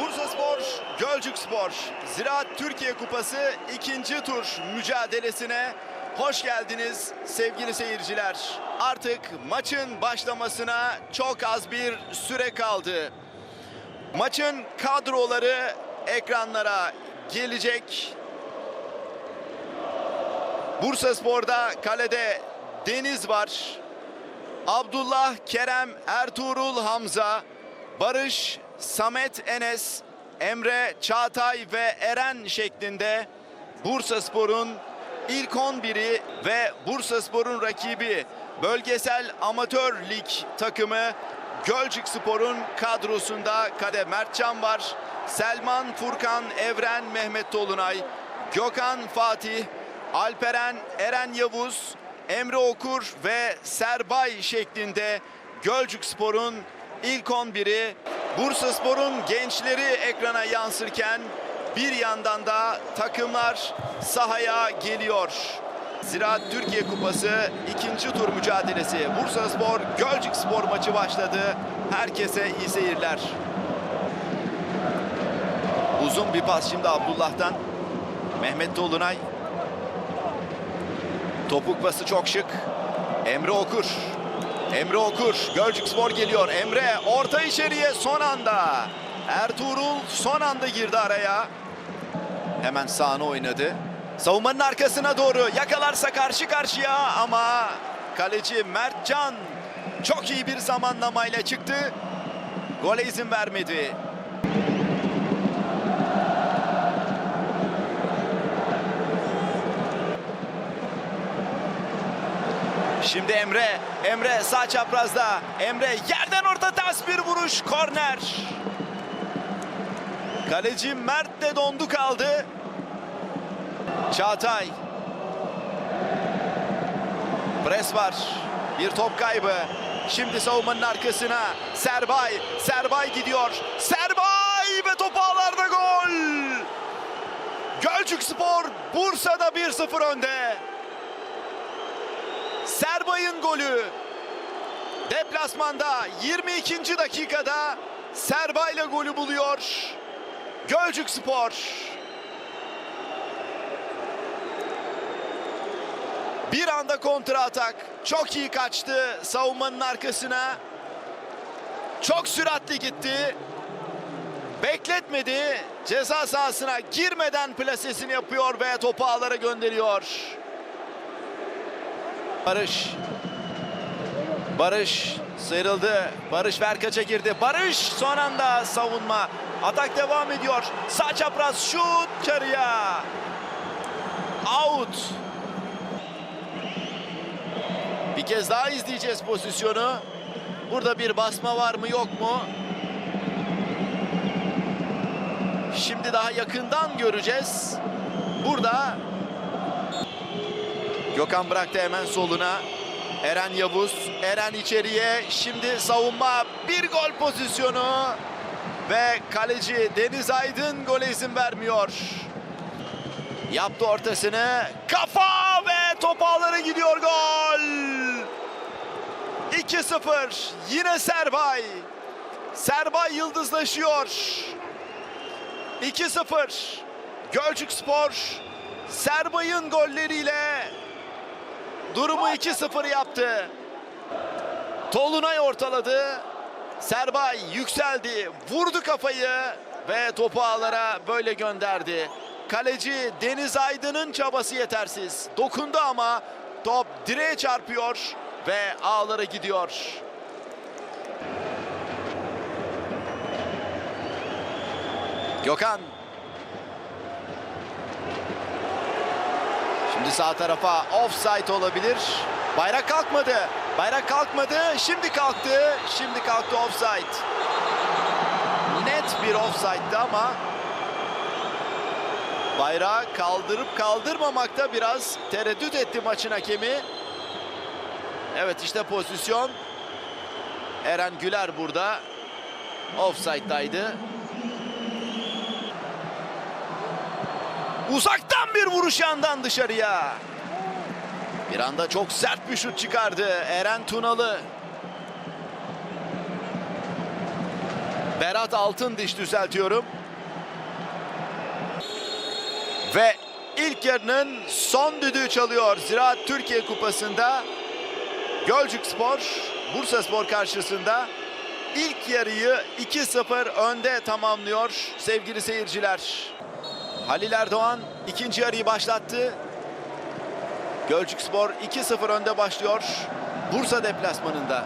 Bursaspor, Gölcük Spor, Ziraat Türkiye Kupası ikinci tur mücadelesine hoş geldiniz sevgili seyirciler. Artık maçın başlamasına çok az bir süre kaldı. Maçın kadroları ekranlara gelecek. Bursaspor'da kalede Deniz var. Abdullah, Kerem, Ertuğrul, Hamza, Barış, Samet, Enes, Emre, Çağatay ve Eren şeklinde Bursaspor'un ilk 11'i ve Bursaspor'un rakibi bölgesel amatör lig takımı Gölcük Spor'un kadrosunda Kade Mertcan var. Selman, Furkan, Evren, Mehmet Dolunay, Gökhan, Fatih, Alperen, Eren Yavuz, Emre Okur ve Serbay şeklinde Gölcük Spor'un ilk 11'i Bursa Spor'un gençleri ekrana yansırken bir yandan da takımlar sahaya geliyor. Ziraat Türkiye Kupası ikinci tur mücadelesi. Bursa Spor Gölcük Spor maçı başladı. Herkese iyi seyirler. Uzun bir pas şimdi Abdullah'tan. Mehmet Dolunay Topuk pası çok şık. Emre Okur. Emre Okur. Gölcük Spor geliyor. Emre orta içeriye son anda. Ertuğrul son anda girdi araya. Hemen sağına oynadı. Savunmanın arkasına doğru yakalarsa karşı karşıya ama kaleci Mertcan çok iyi bir zamanlamayla çıktı. Gole izin vermedi. Şimdi Emre. Emre sağ çaprazda. Emre yerden orta ters bir vuruş. Korner. Kaleci Mert de dondu kaldı. Çağatay. Pres var. Bir top kaybı. Şimdi savunmanın arkasına. Serbay. Serbay gidiyor. Serbay ve top ağlarda gol. Gölcük Spor Bursa'da 1-0 önde. Serbay'ın golü. Deplasmanda 22. dakikada Serbay'la golü buluyor. Gölcük Spor. Bir anda kontra atak. Çok iyi kaçtı savunmanın arkasına. Çok süratli gitti. Bekletmedi. Ceza sahasına girmeden plasesini yapıyor ve topu ağlara gönderiyor. Barış. Barış sıyrıldı. Barış Verkaç'a girdi. Barış son anda savunma. Atak devam ediyor. Sağ çapraz şut dışarıya. Out. Bir kez daha izleyeceğiz pozisyonu. Burada bir basma var mı yok mu? Şimdi daha yakından göreceğiz. Burada Gökhan bıraktı hemen soluna. Eren Yavuz. Eren içeriye. Şimdi savunma. Bir gol pozisyonu. Ve kaleci Deniz Aydın gole izin vermiyor. Yaptı ortasını. Kafa ve top ağlara gidiyor gol. 2-0. Yine Serbay. Serbay yıldızlaşıyor. 2-0. Gölcük Spor Serbay'ın golleriyle Durumu 2-0 yaptı. Tolunay ortaladı. Serbay yükseldi. Vurdu kafayı ve topu ağlara böyle gönderdi. Kaleci Deniz Aydın'ın çabası yetersiz. Dokundu ama top direğe çarpıyor ve ağlara gidiyor. Gökhan Şimdi sağ tarafa offside olabilir. Bayrak kalkmadı. Bayrak kalkmadı. Şimdi kalktı. Şimdi kalktı offside. Net bir offside'dı ama bayrağı kaldırıp kaldırmamakta biraz tereddüt etti maçın hakemi. Evet işte pozisyon. Eren Güler burada. Offside'daydı. Uzaktan bir vuruş yandan dışarıya. Bir anda çok sert bir şut çıkardı Eren Tunalı. Berat Altındiş düzeltiyorum. Ve ilk yarının son düdüğü çalıyor Ziraat Türkiye Kupası'nda. Gölcük Spor, Bursa Spor karşısında ilk yarıyı 2-0 önde tamamlıyor sevgili seyirciler. Halil Erdoğan ikinci yarıyı başlattı. Gölcük Spor 2-0 önde başlıyor Bursa deplasmanında.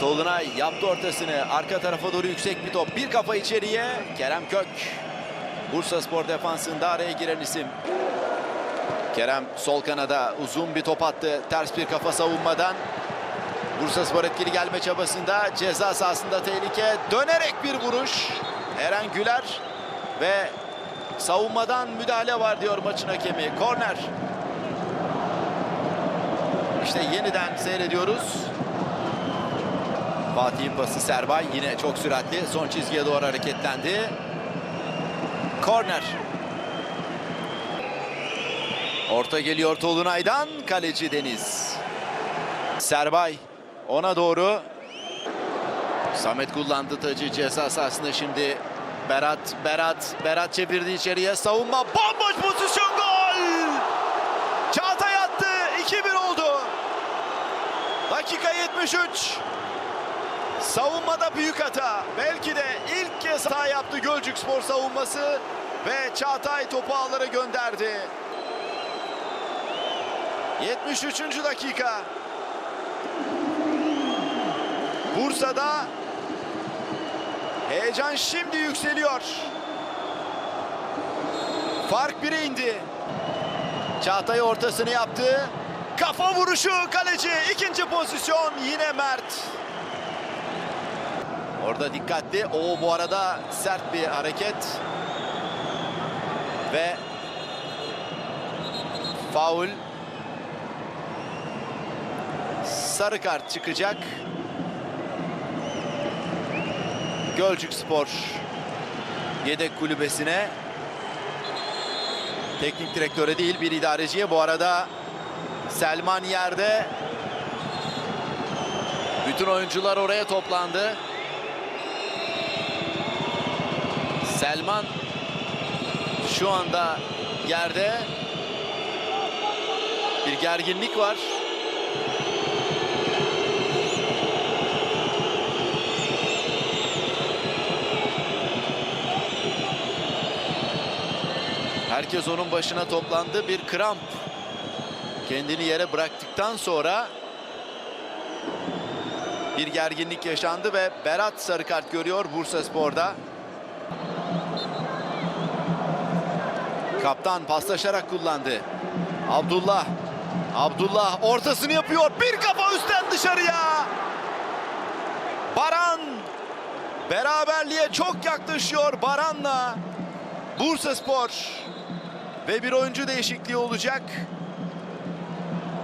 Tolunay yaptı ortasını. Arka tarafa doğru yüksek bir top. Bir kafa içeriye. Kerem Kök. Bursa Spor defansında araya giren isim. Kerem sol kanada uzun bir top attı. Ters bir kafa savunmadan. Bursa Spor etkili gelme çabasında. Ceza sahasında tehlike. Dönerek bir vuruş. Eren Güler ve savunmadan müdahale var diyor maçın hakemi. Korner. İşte yeniden seyrediyoruz. Fatih'in pası Serbay yine çok süratli. Son çizgiye doğru hareketlendi. Korner. Orta geliyor Tolunay'dan. Kaleci Deniz. Serbay ona doğru. Samet kullandı tacı ceza sahasında şimdi. Berat, Berat, Berat çevirdi içeriye. Savunma bomboş pozisyon gol. Çağatay attı. 2-1 oldu. Dakika 73. Savunmada büyük hata. Belki de ilk kez hata yaptı Gölcük Spor savunması. Ve Çağatay topu ağlara gönderdi. 73. dakika. Bursa'da heyecan şimdi yükseliyor. Fark 1'e indi. Çağatay ortasını yaptı. Kafa vuruşu kaleci. ikinci pozisyon yine Mert. Orada dikkatli. O bu arada sert bir hareket. Ve faul. Sarı kart çıkacak. Gölcük Spor yedek kulübesine teknik direktöre değil bir idareciye bu arada Selman yerde bütün oyuncular oraya toplandı. Selman şu anda yerde bir gerginlik var. Herkes onun başına toplandı. Bir kramp kendini yere bıraktıktan sonra bir gerginlik yaşandı ve Berat sarı kart görüyor Bursa Spor'da. Kaptan paslaşarak kullandı. Abdullah. Abdullah ortasını yapıyor. Bir kafa üstten dışarıya. Baran. Beraberliğe çok yaklaşıyor Baran'la. Bursa Spor. Ve bir oyuncu değişikliği olacak.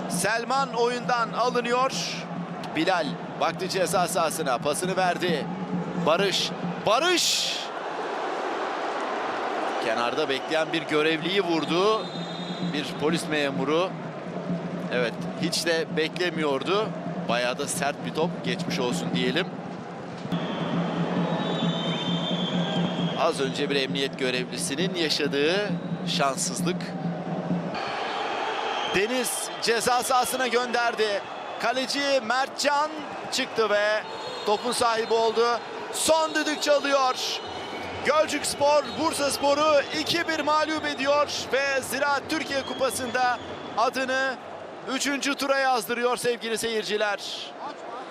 Selman oyundan alınıyor. Bilal baktı ceza sahasına. Pasını verdi. Barış. Barış. Kenarda bekleyen bir görevliyi vurdu. Bir polis memuru. Evet hiç de beklemiyordu. Bayağı da sert bir top geçmiş olsun diyelim. Az önce bir emniyet görevlisinin yaşadığı şanssızlık. Deniz ceza sahasına gönderdi. Kaleci Mertcan çıktı ve topun sahibi oldu. Son düdük çalıyor. Gölcük Spor Bursa Spor'u 2-1 mağlup ediyor ve Ziraat Türkiye Kupası'nda adını 3. tura yazdırıyor sevgili seyirciler.